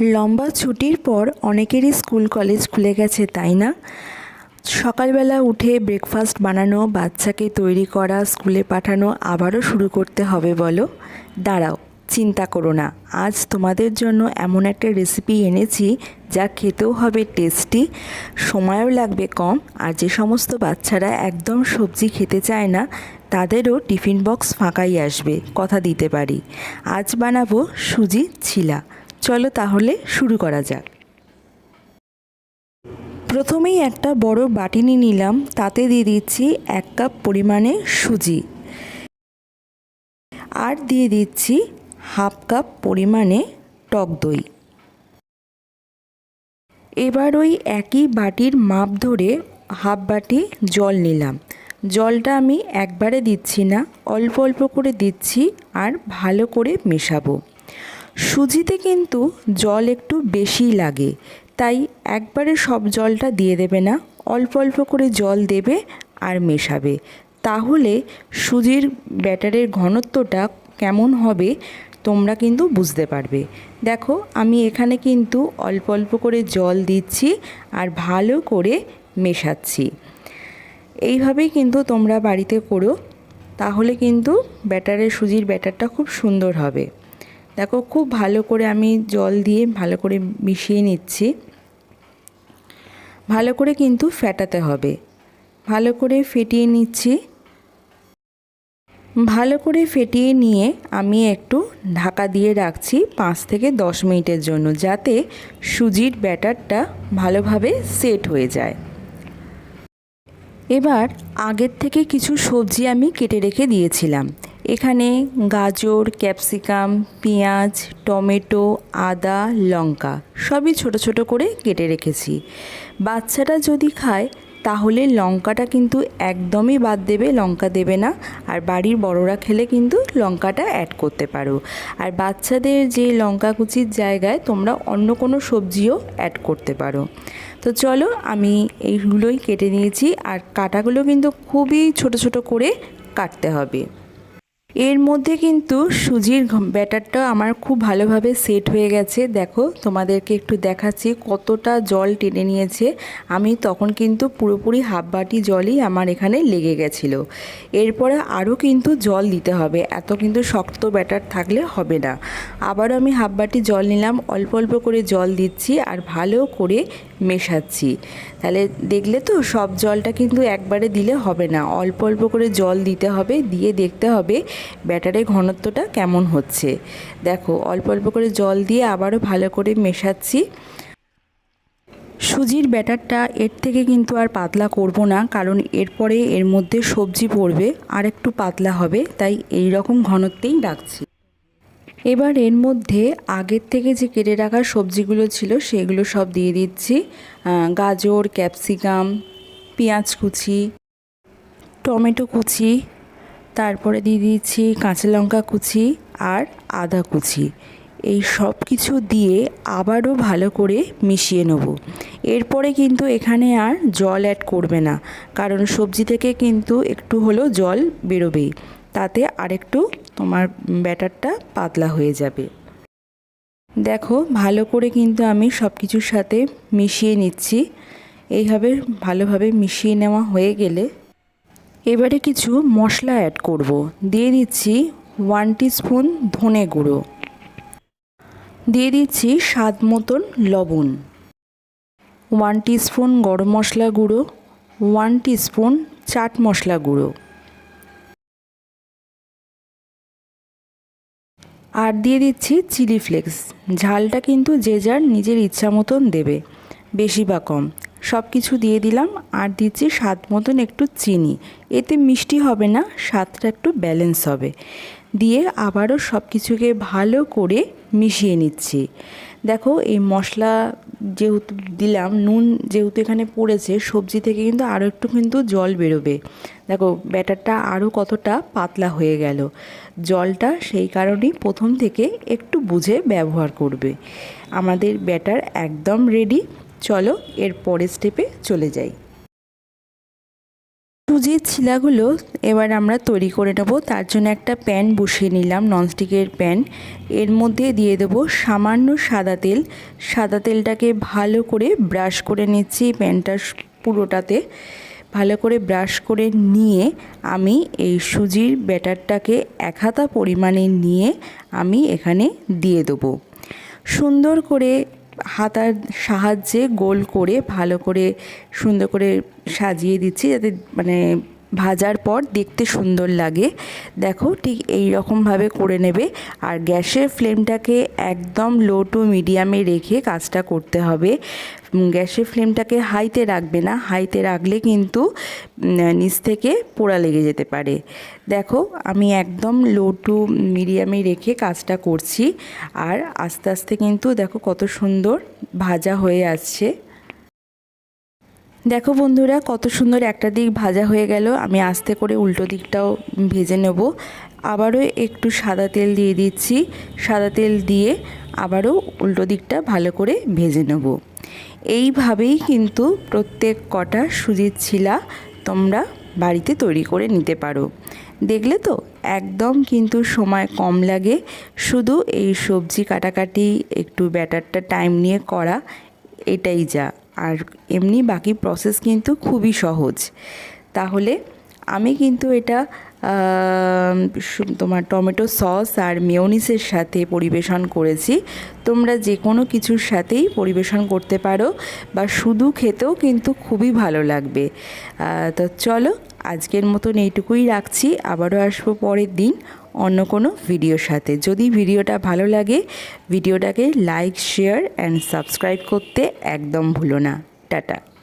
লম্বা ছুটির পর অনেকেরই স্কুল, কলেজ খুলে গেছে, তাই না? সকালবেলা উঠে ব্রেকফাস্ট বানানো, বাচ্চাকে তৈরি করা, স্কুলে পাঠানো আবারও শুরু করতে হবে, বলো। দাঁড়াও, চিন্তা করো না। আজ তোমাদের জন্য এমন একটা রেসিপি এনেছি, যা খেতেও হবে টেস্টি সময়ও লাগবে কম, আর যে সমস্ত বাচ্চারা একদম সবজি খেতে চায় না, তাদেরও টিফিন বক্স ফাঁকাই আসবে, কথা দিতে পারি। আজ বানাবো সুজি ছিলা। চলো তাহলে শুরু করা যাক। প্রথমেই একটা বড় বাটি নিয়ে নিলাম, তাতে দিয়ে দিচ্ছি এক কাপ পরিমাণে সুজি। আর দিয়ে দিচ্ছি হাফ কাপ পরিমাণে টক দই। এবার ওই একই বাটির মাপ ধরে হাফ বাটি জল নিলাম। জলটা আমি একবারে দিচ্ছি না, অল্প অল্প করে দিচ্ছি আর ভালো করে মেশাবো। সুজিতে কিন্তু জল একটু বেশি লাগে, তাই একবারে সব জলটা দিয়ে দেবে না, অল্প অল্প করে জল দেবে আর মেশাবে। তাহলে সুজির ব্যাটারের ঘনত্বটা কেমন হবে তোমরা কিন্তু বুঝতে পারবে। দেখো, আমি এখানে কিন্তু অল্প অল্প করে জল দিচ্ছি আর ভালো করে মেশাচ্ছি। এইভাবেই কিন্তু তোমরা বাড়িতে করো, তাহলে কিন্তু ব্যাটারের, সুজির ব্যাটারটা খুব সুন্দর হবে। দেখো, খুব ভালো করে আমি জল দিয়ে ভালো করে মিশিয়ে নিচ্ছি। ভালো করে কিন্তু ফেটাতে হবে। ভালো করে ফেটিয়ে নিচ্ছি। ভালো করে ফেটিয়ে নিয়ে আমি একটু ঢাকা দিয়ে রাখছি পাঁচ থেকে দশ মিনিটের জন্য, যাতে সুজির ব্যাটারটা ভালোভাবে সেট হয়ে যায়। এবার আগের থেকে কিছু সবজি আমি কেটে রেখে দিয়েছিলাম। এখানে গাজর, ক্যাপসিকাম, পেঁয়াজ, টমেটো, আদা, লঙ্কা সবই ছোট ছোট করে কেটে রেখেছি। বাচ্চাটা যদি খায়, তাহলে লঙ্কাটা কিন্তু একদমই বাদ দেবে, লঙ্কা দেবে না। আর বাড়ির বড়রা খেলে কিন্তু লঙ্কাটা অ্যাড করতে পারো। আর বাচ্চাদের যে লঙ্কা কুচির জায়গায় তোমরা অন্য কোনো সবজিও অ্যাড করতে পারো। তো চলো আমি এইগুলোই কেটে নিয়েছি। আর কাটাগুলো কিন্তু খুবই ছোট ছোট করে কাটতে হবে। এর মধ্যে কিন্তু সুজির ব্যাটারটা আমার খুব ভালোভাবে সেট হয়ে গেছে। দেখো, তোমাদেরকে একটু দেখাচ্ছি কতটা জল টেনে নিয়েছে। আমি তখন কিন্তু পুরোপুরি হাফ বাটি জলই আমার এখানে লেগে গেছিল। এরপরে আরও কিন্তু জল দিতে হবে। এত কিন্তু শক্ত ব্যাটার থাকলে হবে না। আবারও আমি হাফ বাটি জল নিলাম, অল্প অল্প করে জল দিচ্ছি আর ভালো করে মেশাচ্ছি। তাহলে দেখলে তো সব জলটা কিন্তু একবারে দিলে হবে না। অল্প অল্প করে জল দিতে হবে, দিয়ে দেখতে হবে ব্যাটারের ঘনত্বটা কেমন হচ্ছে? দেখো, অল্প অল্প করে জল দিয়ে আবারও ভালো করে মেশাচ্ছি। সুজির ব্যাটারটা এর থেকে কিন্তু আর পাতলা করব না, কারণ এরপরে এর মধ্যে সবজি পড়বে, আর একটু পাতলা হবে, তাই এই রকম ঘনত্বেই রাখছি। এবার এর মধ্যে আগের থেকে যে কেটে রাখা সবজিগুলো ছিল, সেগুলো সব দিয়ে দিচ্ছি। গাজর, ক্যাপসিকাম, পেঁয়াজ কুচি, টমেটো কুচি তারপরে দিয়ে দিচ্ছি কাঁচা লঙ্কা কুচি আর আদা কুচি। এই সব কিছু দিয়ে আবারও ভালো করে মিশিয়ে নেব। এরপরে কিন্তু এখানে আর জল অ্যাড করবে না, কারণ সবজি থেকে কিন্তু একটু হলেও জল বেরোবেই। তাতে আরেকটু তোমার ব্যাটারটা পাতলা হয়ে যাবে। দেখো, ভালো করে কিন্তু আমি সব কিছুর সাথে মিশিয়ে নিচ্ছি। এইভাবে ভালোভাবে মিশিয়ে নেওয়া হয়ে গেলে এবারে কিছু মশলা অ্যাড করব। দিয়ে দিচ্ছি ওয়ান স্পুন ধনে গুঁড়ো। দিয়ে দিচ্ছি স্বাদ মতন লবণ। ওয়ান স্পুন গরম মশলা গুঁড়ো ওয়ান স্পুন চাট মশলা গুঁড়ো। আর দিয়ে দিচ্ছি চিলি ফ্লেক্স ঝালটা কিন্তু যে যার নিজের ইচ্ছা মতন দেবে, বেশি বা কম। সব কিছু দিয়ে দিলাম আর দিচ্ছি স্বাদ মতন একটু চিনি। এতে মিষ্টি হবে না, স্বাদটা একটু ব্যালেন্স হবে। দিয়ে আবারও সব কিছুকে ভালো করে মিশিয়ে নিচ্ছি। দেখো এই মশলা যেহেতু দিলাম, নুন যেহেতু এখানে পড়েছে, সবজি থেকে কিন্তু আরও একটু কিন্তু জল বেরোবে। দেখো ব্যাটারটা আরও কতটা পাতলা হয়ে গেল। জলটা সেই কারণেই প্রথম থেকে একটু বুঝে ব্যবহার করবে। আমাদের ব্যাটার একদম রেডি চলো এর পরের স্টেপে চলে যাই। সুজির ছিলাগুলো এবার আমরা তৈরি করে নেব, তার জন্য একটা প্যান বসিয়ে নিলাম, ননস্টিকের প্যান। এর মধ্যে দিয়ে দেবো সামান্য সাদা তেল। সাদা তেলটাকে ভালো করে ব্রাশ করে নিচ্ছি প্যানটা পুরোটাতে। ভালো করে ব্রাশ করে নিয়ে আমি এই সুজির ব্যাটারটাকে এক হাতা পরিমাণে নিয়ে আমি এখানে দিয়ে দেবো। সুন্দর করে হাতার সাহায্যে গোল করে ভালো করে সুন্দর করে সাজিয়ে দিচ্ছি যাতে মানে ভাজার পর দেখতে সুন্দর লাগে। দেখো ঠিক এই রকমভাবে করে নেবে। আর গ্যাসের ফ্লেমটাকে একদম লো টু মিডিয়ামে রেখে কাজটা করতে হবে। গ্যাসের ফ্লেমটাকে হাইতে রাখবে না। হাইতে রাখলে কিন্তু নিচ থেকে পোড়া লেগে যেতে পারে। দেখো আমি একদম লো টু মিডিয়ামে রেখে কাজটা করছি। আর আস্তে আস্তে কিন্তু দেখো কত সুন্দর ভাজা হয়ে আসছে। দেখো বন্ধুরা, কত সুন্দর একটা দিক ভাজা হয়ে গেল। আমি আস্তে করে উল্টো দিকটাও ভেজে নেব। আবারও একটু সাদা তেল দিয়ে দিচ্ছি। সাদা তেল দিয়ে আবারও উল্টো দিকটা ভালো করে ভেজে নেব। এইভাবেই কিন্তু প্রত্যেক কটা সুজির ছিলা তোমরা বাড়িতে তৈরি করে নিতে পারো। দেখলে তো, একদম কিন্তু সময় কম লাগে। শুধু এই সবজি কাটাকাটি, একটু ব্যাটারটা টাইম নিয়ে করা, এটাই যা। আর এমনি বাকি প্রসেস কিন্তু খুবই সহজ। তাহলে আমি কিন্তু এটা তোমার টমেটো সস আর মেয়নিসের সাথে পরিবেশন করেছি। তোমরা যে কোনো কিছুর সাথেই পরিবেশন করতে পারো বা শুধু খেতেও কিন্তু খুবই ভালো লাগবে। তো চলো আজকের মতন এইটুকুই রাখছি। আবারও আসব পরের দিন। অন্য কোনো ভিডিওর সাথে। যদি ভিডিওটা ভালো লাগে, ভিডিওটাকে লাইক শেয়ার অ্যান্ড সাবস্ক্রাইব করতে একদম ভুলো না। টাটা।